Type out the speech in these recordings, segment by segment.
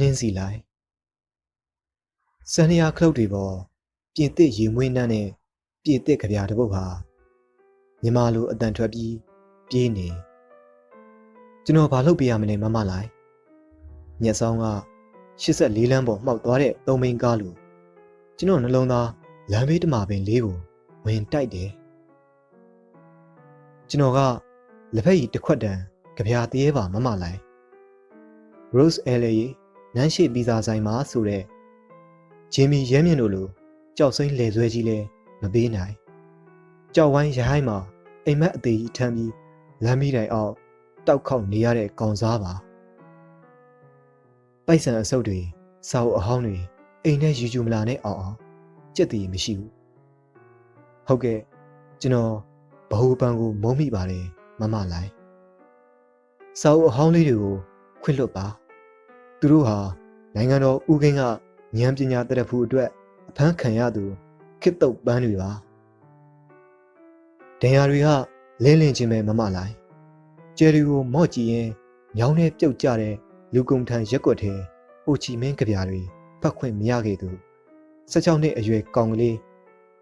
နှင်းစီလိုက်စန္ဒယာခလုတ်တွေပေါ်ပြင်သစ်ရေမွေးနှမ်းနဲ့ပြင်သစ်ကြပြားတစ်ပုတ်ဟာမြမလိုအတန်ထွက်ပြီးပြေးနေကျွန်တော်ဘာလုပ်ပြရမလဲမမလိုက်ညက်ဆောင်က84လမ်းပေါ်မှောက်သွားတဲ့သုံးမင်းကားလိုကျွန်တော်နှလုံးသားလမ်းဘေးတမာပင်လေးကိုဝင်တိုက်တယ်ကျွန်တော်ကလက်ဖက်ရည်တစ်ခွက်တန်ကြပြားတည်းပါမမလိုက် Rose Alley နန်းရှိပီဇာဆိုင်မှာဆိုတဲ့ဂျင်မီရဲမြင့်တို့လိုကြောက်စိမ့်လေဆွဲကြီးလဲမပေးနိုင်ကြောက်ဝိုင်းရဟိုင်းမှာအိမ်မက်အသေးကြီးထမ်းပြီးလမ်းမီးတိုင်အောက်တောက်ခေါက်နေရတဲ့ကောင်စားပါပိုက်ဆံအဆုပ်တွေစာအုပ်အဟောင်းတွေအိမ်ထဲယူယူမလာနဲ့အောင်အောင်ကြက်တည်မရှိဘူးဟုတ်ကဲ့ကျွန်တော်ဘ ਹੁ ပန်ကိုမုံမိပါတယ်မမလိုက်စာအုပ်အဟောင်းလေးတွေကိုခွင့်လွတ်ပါ သူတို့ဟာနိုင်ငံတော်ဦးကင်းကဉာဏ်ပညာတရဖူအတွက်အဖမ်းခံရသူခစ်တုတ်ပန်းတွေပါဒဏ်ရာတွေကလင်းလင်းချင်းပဲမမလိုက်ကျယ်ရီကိုမော့ကြည့်ရင်ညောင်းနဲ့ပြုတ်ကြတဲ့လူကုံထန်ရက်ွက်ထဲဟိုချီမင်းကြပြားတွေဖတ်ခွင့်မရခဲ့သူ16နှစ်အရွယ်ကောင်ကလေး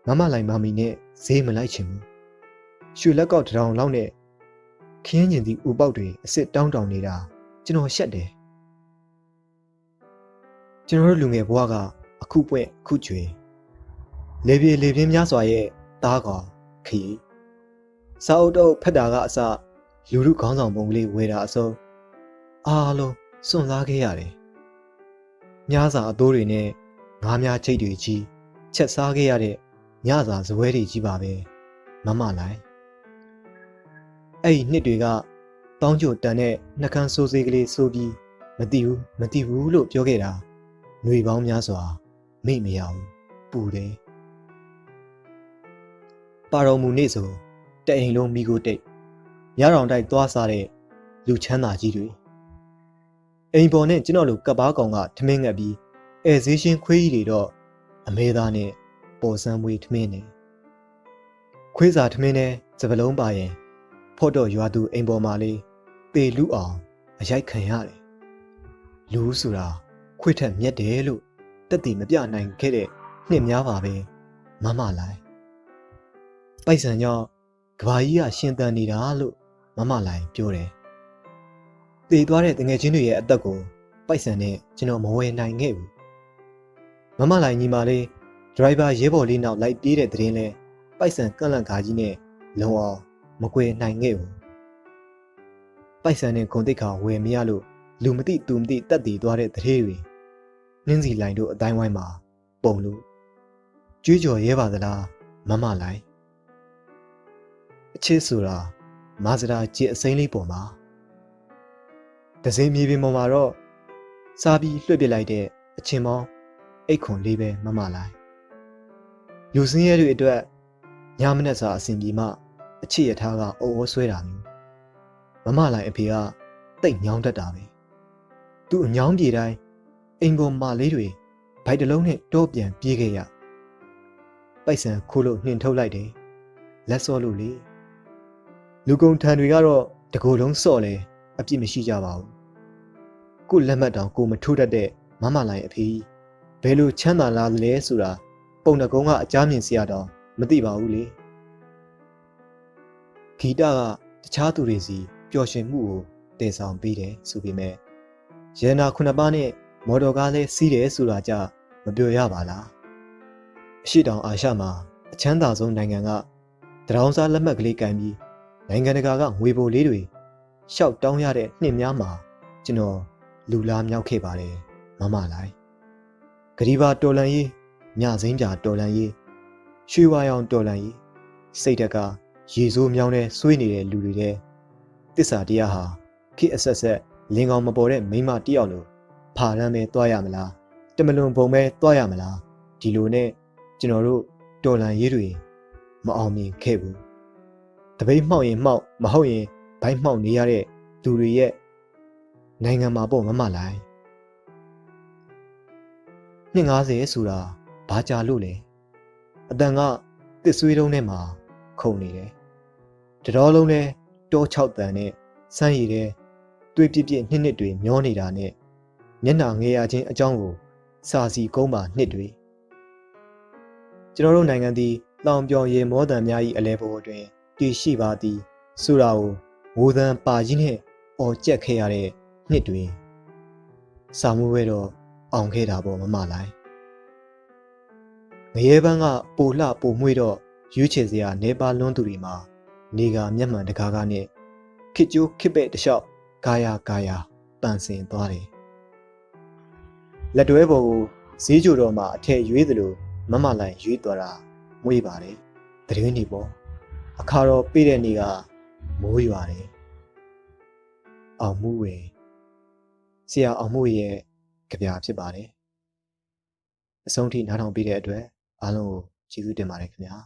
မမလိုက်မမီနဲ့ဈေးမလိုက်ချင်ဘူးရွှေလက်ကောက်တရောင်လောက်နဲ့ခင်းကျင်သည့်ဥပေါက်တွေအစ်စ်တောင်းတောင်းနေတာကျွန်တော်ရှက်တယ် ကျွန်တော်တို့လူငယ်ဘဝကအခုပွင့်အခုကျွေလေပြေလေပြင်းများစွာရဲ့သားကောင်ခီစာအုပ်တော့ဖက်တာကအစလူလူခေါင်းဆောင်ပုံကလေးဝေတာအစုံအားလုံးစွန့်စားခဲ့ရတယ်။ညစာအတိုးတွေနဲ့ငားများချိတ်တွေကြီးချက်စားခဲ့ရတဲ့ညစာဇပွဲတွေကြီးပါပဲမမလိုက်အဲ့ဒီနှစ်တွေကတောင်းကြိုတန်တဲ့နှကန်းစိုးစေးကလေးစိုးပြီးမတိဘူးမတိဘူးလို့ပြောခဲ့တာ ຫນွေပေါင်းများစွာမိမရဘူးပူတယ်ပါတော်မူနေ့ဆိုတအိမ်လုံးမိကိုတိတ်ညရောင်တိုက်သွားစားတဲ့လူချမ်းသာကြီးတွေအိမ်ပေါ်နဲ့ကျွန်တော်လိုကပ်ပါကောင်ကထမင်းငတ်ပြီးအဲဈေးရှင်းခွေးကြီးတွေတော့အမေသားနဲ့ပေါ်စမ်းမွေးထမင်းနဲ့ခွေးစာထမင်းနဲ့စပလုံးပါရင်ဖော့တော့ရွာသူအိမ်ပေါ်မှာလေးပေလူအောင်အရိုက်ခံရတယ်လူဆိုတာ ခွေးထက်မြက်တယ်လို့တက်တည်မပြနိုင်ခဲ့တဲ့နှစ်များပါပဲမမလိုက်ပိုက်ဆံကြောင့်ကဘာကြီးကရှင်သန်နေတာလို့မမလိုက်ပြောတယ်။တည်သွားတဲ့တငယ်ချင်းတွေရဲ့အသက်ကိုပိုက်ဆံနဲ့ကျွန်တော်မဝယ်နိုင်ခဲ့ဘူး။မမလိုက်ညီမလေးဒရိုင်ဘာရဲဘော်လေးနောက်လိုက်ပြေးတဲ့တရင်လဲပိုက်ဆံကန့်လန့်ကားကြီးနဲ့လုံအောင်မကွယ်နိုင်ခဲ့ဘူး။ပိုက်ဆံနဲ့ဂုံတိတ်ခါဝယ်မရလို့လူမသိသူမသိတက်တည်သွားတဲ့တရေတွေ နှင်းစီလိုင်တို့အတိုင်းဝိုင်းမှာပုံလို့ကြွေးကြော်ရဲပါသလားမမလိုက်အချစ်ဆိုတာမာဇရာကြစ်အစိမ်းလေးပေါ်မှာဒဇင်းမြေပြင်ပေါ်မှာတော့စားပြီးလွှတ်ပစ်လိုက်တဲ့အချင်းမောင်းအိတ်ခွန်လေးပဲမမလိုက်လူစင်းရဲတွေအတွက်ညမနက်စာအစဉ်ပြေမှအချစ်ရထားကအုံအိုးဆွဲတာမျိုးမမလိုက်အဖေကတိတ်ညောင်းတတ်တာပဲသူ့အညောင်းပြေတိုင်း အိမ်ပေါ်မှာလေးတွေဗိုက်တလုံးနဲ့တောပြန်ပြေးခဲ့ရပိုက်ဆံခိုးလို့နှင်ထုတ်လိုက်တယ်လက်စောလို့လေလူကုန်ထံတွေကတော့တကိုယ်လုံးစော့လဲအပြစ်မရှိကြပါဘူးကိုလက်မှတ်တောင်ကိုမထိုးတတ်တဲ့မမလိုင်အဖေဘယ်လိုချမ်းသာလာလဲဆိုတာပုံနှကုံးကအကြမ်းမြင်စရာတောင်မသိပါဘူးလေဂီတကတခြားသူတွေစီပျော်ရွှင်မှုကိုတည်ဆောင်ပေးတယ်ဆိုပေမဲ့ရန်နာခုနှစ်ပါးနဲ့ မော်တော်ကားလဲစီးတယ်ဆိုတာကြမပြောရပါလားအရှိတောင်အာရှမှာအချမ်းသာဆုံးနိုင်ငံကတရောင်းစားလက်မှတ်ကလေးကန်ပြီးနိုင်ငံတကာကငွေပိုလေးတွေရှောက်တောင်းရတဲ့နှစ်များမှာကျွန်တော်လူလာမြောက်ခဲ့ပါတယ်မမလိုက်ဂရီဘာတော်လန်ရေးညစိမ့်ပြတော်လန်ရေးရွှေဝါရောင်တော်လန်ရေးစိတ်တက်ကရေစိုးမြောင်းတဲ့ဆွေးနေတဲ့လူတွေတဲ့တစ္ဆာတရားဟာခိအဆက်ဆက်လင်ကောင်မပေါ်တဲ့မိန်းမတယောက်လို ဖာရမ်းပဲတွားရမလားတမလွန်ပုံပဲတွားရမလားဒီလိုနဲ့ကျွန်တော်တို့တော်လန်ရေးတွေမအောင်မြင်ခဲ့ဘူးတပိတ်မှောက်ရင်မှောက်မဟုတ်ရင်ဘိုက်မှောက်နေရတဲ့လူတွေရဲ့နိုင်ငံမှာပေါ့မမလိုက်250ဆိုတာဘာကြာလို့လဲအတန်ကတစ်ဆွေးတုံးထဲမှာခုန်နေတယ်တတော်လုံးလဲတော6တန်နဲ့စမ်းရည်တဲ့တွေးပြစ်ပြစ်နှစ်နှစ်တွေမျောနေတာနဲ့ မျက်နှာငယ်ရခြင်းအကြောင်းကိုစာစီကုန်းပါနှစ်တွေကျွန်တော်တို့နိုင်ငံသည်လောင်ပြောင်ရေမောတံများ၏အလဲပေါ်တွင်တည်ရှိပါသည်ဆိုတာကိုဝိုသံပါကြီးနှင့်အော်ကြက်ခဲ့ရတဲ့နှစ်တွင်စာမှုဝဲတော့အောင်ခဲ့တာပေါ့မမလိုက်ငရဲပန်းကပိုလှပိုမွှေးတော့ရွေးချယ်စရာနေပါလွန်းသူတွေမှာနေကမျက်မှန်တကားကားနဲ့ခစ်ကျိုးခစ်ပဲ့တလျှောက်ဂါယာဂါယာပန်ဆင်သွားတယ် လက်တွဲပေါ်ကိုဈေးကြိုတော်မှာအထက်ရွေးသလိုမမလိုက်ရွေးသွားတာမွေးပါတယ်တရင်နေပေါ့အခါတော့ပြည့်တဲ့နေ့ကမိုးရွာတယ်အောင်မှုဝေဆရာအောင်မှုရဲ့ကြပြဖြစ်ပါတယ်အဆုံးထိနားထောင်ပြီးတဲ့အတွက်အားလုံးကိုကျေးဇူးတင်ပါတယ်ခင်ဗျာ